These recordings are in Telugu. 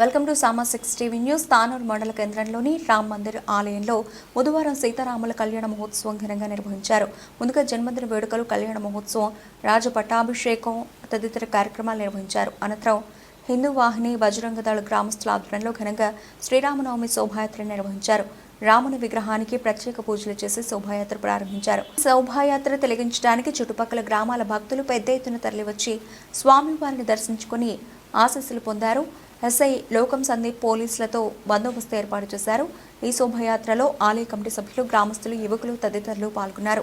Welcome to Sama six TV news. Tanur మండల కేంద్రంలోని రామ్ మందిర్ ఆలయంలో బుధవారం సీతారాముల కళ్యాణ మహోత్సవం ఘనంగా నిర్వహించారు. ముందుగా జన్మదిన వేడుకలు కళ్యాణ మహోత్సవం రాజపట్టాభిషేకం తదితర కార్యక్రమాలు నిర్వహించారు. అనంతరం హిందూ వాహిని బజరంగ దళ గ్రామస్తుల ఆధ్వర్యంలో ఘనంగా శ్రీరామనవమి శోభాయాత్ర నిర్వహించారు. రాముని విగ్రహానికి ప్రత్యేక పూజలు చేసి శోభాయాత్ర ప్రారంభించారు. శోభాయాత్ర తొలగించడానికి చుట్టుపక్కల గ్రామాల భక్తులు పెద్ద ఎత్తున తరలివచ్చి స్వామివారిని దర్శించుకుని ఆశీస్సులు పొందారు. ఎస్ఐ లోకం సందీప్ పోలీసులతో బందోబస్తు ఏర్పాటు చేశారు. ఈ శోభయాత్రలో ఆలయ కమిటీ సభ్యులు గ్రామస్తులు యువకులు తదితరులు పాల్గొన్నారు.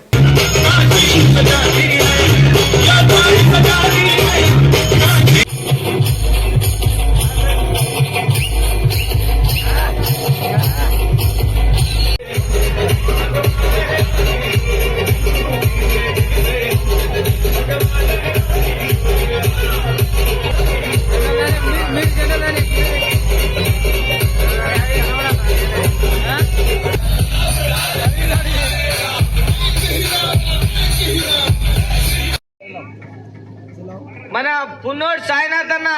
మన పున్నోడు సాయినాథ్ అన్న.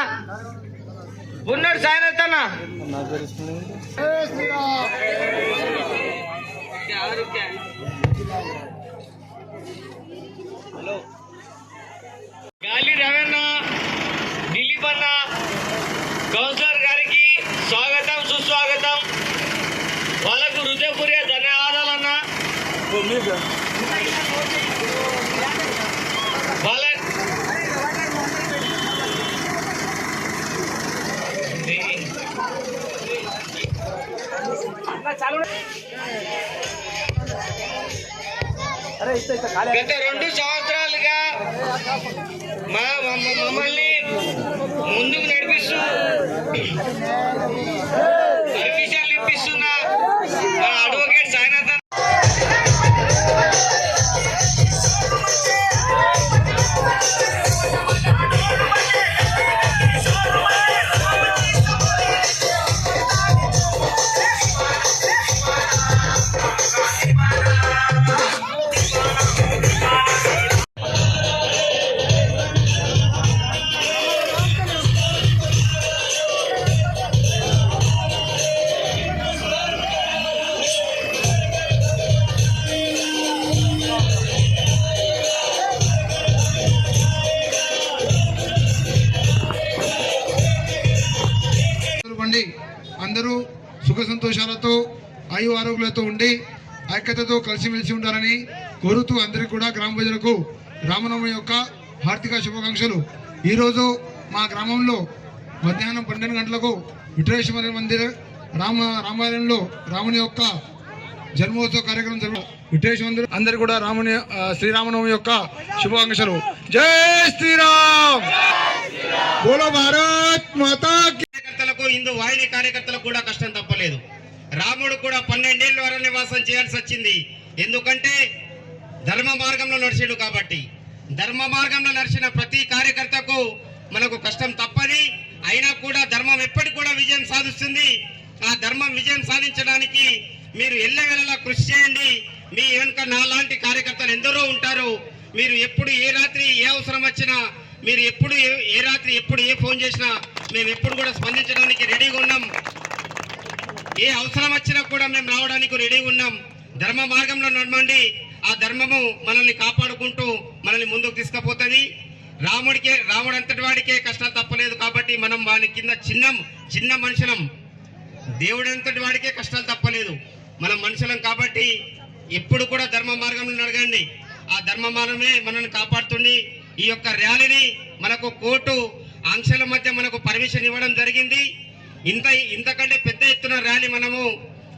పున్నోడు సాయినాథ్ అన్న. హలో. గాలి రవణ దిలీప్ అన్న. కౌన్సిలర్ గారికి స్వాగతం సుస్వాగతం. వాళ్ళకు హృదయపూర్వక ధన్యవాదాలు అన్న వాళ్ళ గత రెండు సంవత్సరాలుగా మా మమ్మ- మమ్మల్ని ముందుకు నడిపిస్తూ అందరూ సుఖ సంతోషాలతో ఆయు ఆరోగ్యాలతో ఉండి ఐక్యతతో కలిసిమెలిసి ఉండాలని కోరుతూ అందరికీ కూడా గ్రామ ప్రజలకు రామనవమి యొక్క హార్దిక శుభాకాంక్షలు. ఈరోజు మా గ్రామంలో మధ్యాహ్నం పన్నెండు గంటలకు విఠలేశ్వర మందిర రామ రామాలయంలో రాముని యొక్క జన్మోత్సవ కార్యక్రమం జరుగు విఠలేశ్వర మందిర్ అందరు కూడా రాముని శ్రీరామనవమి యొక్క శుభాకాంక్షలు. జై శ్రీరామ్! బోలో భారత్ మాతా కార్యకర్తలకు హిందూ వాహిని కార్యకర్తలకు కూడా కష్టం తప్పలేదు. రాముడు కూడా పన్నెండేళ్ళు అరణ్యవాసం చేయాల్సి వచ్చింది. ఎందుకంటే ధర్మ మార్గంలో నడిచాడు కాబట్టి. ధర్మ మార్గంలో నడిచిన ప్రతి కార్యకర్తకు మనకు కష్టం తప్పని అయినా కూడా ధర్మం ఎప్పటికి కూడా విజయం సాధిస్తుంది. ఆ ధర్మం విజయం సాధించడానికి మీరు ఎల్లవేళలా కృషి చేయండి. మీ వెనుక నాలాంటి కార్యకర్తలు ఎందరో ఉంటారు. మీరు ఎప్పుడు ఏ రాత్రి ఏ అవసరం వచ్చినా మీరు ఎప్పుడు ఏ- ఏ రాత్రి ఎప్పుడు ఏ ఫోన్ చేసినా మేము ఎప్పుడు కూడా స్పందించడానికి రెడీగా ఉన్నాం. ఏ అవసరం వచ్చినా కూడా మేము రావడానికి రెడీగా ఉన్నాం. ధర్మ మార్గంలో నడమండి ఆ ధర్మము మనల్ని కాపాడుకుంటూ మనల్ని ముందుకు తీసుకుపోతుంది. రాముడికే రాముడు అంతటి వాడికే కష్టం తప్పలేదు కాబట్టి మనం వాని కింద చిన్న చిన్న మనుషులం. దేవుడు అంతటి వాడికే కష్టాలు తప్పలేదు. మనం మనుషులం కాబట్టి ఎప్పుడు కూడా ధర్మ మార్గంలో నడగండి. ఆ ధర్మ మార్గమే మనల్ని కాపాడుతుంది. ఈ యొక్క ర్యాలీని మనకు కోర్టు ఆంక్షల మధ్య మనకు పర్మిషన్ ఇవ్వడం జరిగింది. ఇంత ఇంతకంటే పెద్ద ఎత్తున ర్యాలీ మనము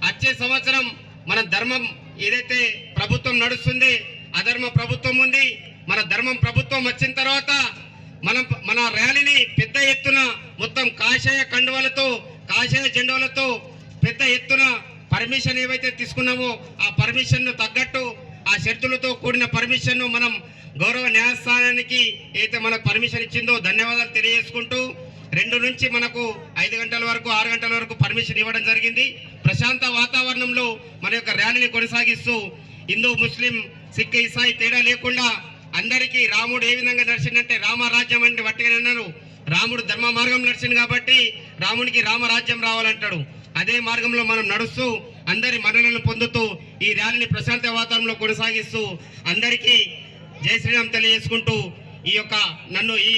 వచ్చే సంవత్సరం మన ధర్మం ఏదైతే ప్రభుత్వం నడుస్తుంది అధర్మ ప్రభుత్వం ఉంది. మన ధర్మం ప్రభుత్వం వచ్చిన తర్వాత మనం మన ర్యాలీని పెద్ద ఎత్తున మొత్తం కాషాయ కండువలతో కాషాయ జెండాలతో పెద్ద ఎత్తున పర్మిషన్ ఏవైతే తీసుకున్నామో ఆ పర్మిషన్ను తగ్గట్టు ఆ షరతులతో కూడిన పర్మిషన్ను మనం గౌరవ న్యాయస్థానానికి అయితే మనకు పర్మిషన్ ఇచ్చిందో ధన్యవాదాలు తెలియజేసుకుంటూ రెండు నుంచి మనకు ఐదు గంటల వరకు ఆరు గంటల వరకు పర్మిషన్ ఇవ్వడం జరిగింది. ప్రశాంత వాతావరణంలో మన యొక్క ర్యాలీని కొనసాగిస్తూ హిందూ ముస్లిం సిక్ ఇసాయి తేడా లేకుండా అందరికీ రాముడు ఏ విధంగా నడిచిందంటే రామరాజ్యం అంటే వట్టిగా అన్నారు. రాముడు ధర్మ మార్గం నడిచింది కాబట్టి రామునికి రామరాజ్యం రావాలంటాడు. అదే మార్గంలో మనం నడుస్తూ అందరి మన్ననలను పొందుతూ ఈ ర్యాలీని ప్రశాంత వాతావరణంలో కొనసాగిస్తూ అందరికీ జై శ్రీరామ్ తెలియజేసుకుంటూ ఈ యొక్క నన్ను ఈ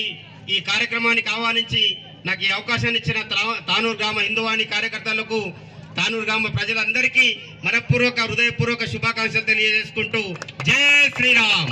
ఈ కార్యక్రమానికి ఆహ్వానించి నాకు ఈ అవకాశాన్ని ఇచ్చిన తా- తానూరు గ్రామ హిందువాణి కార్యకర్తలకు తానూరు గ్రామ ప్రజలందరికీ మనపూర్వక హృదయపూర్వక శుభాకాంక్షలు తెలియజేసుకుంటూ జై శ్రీరామ్!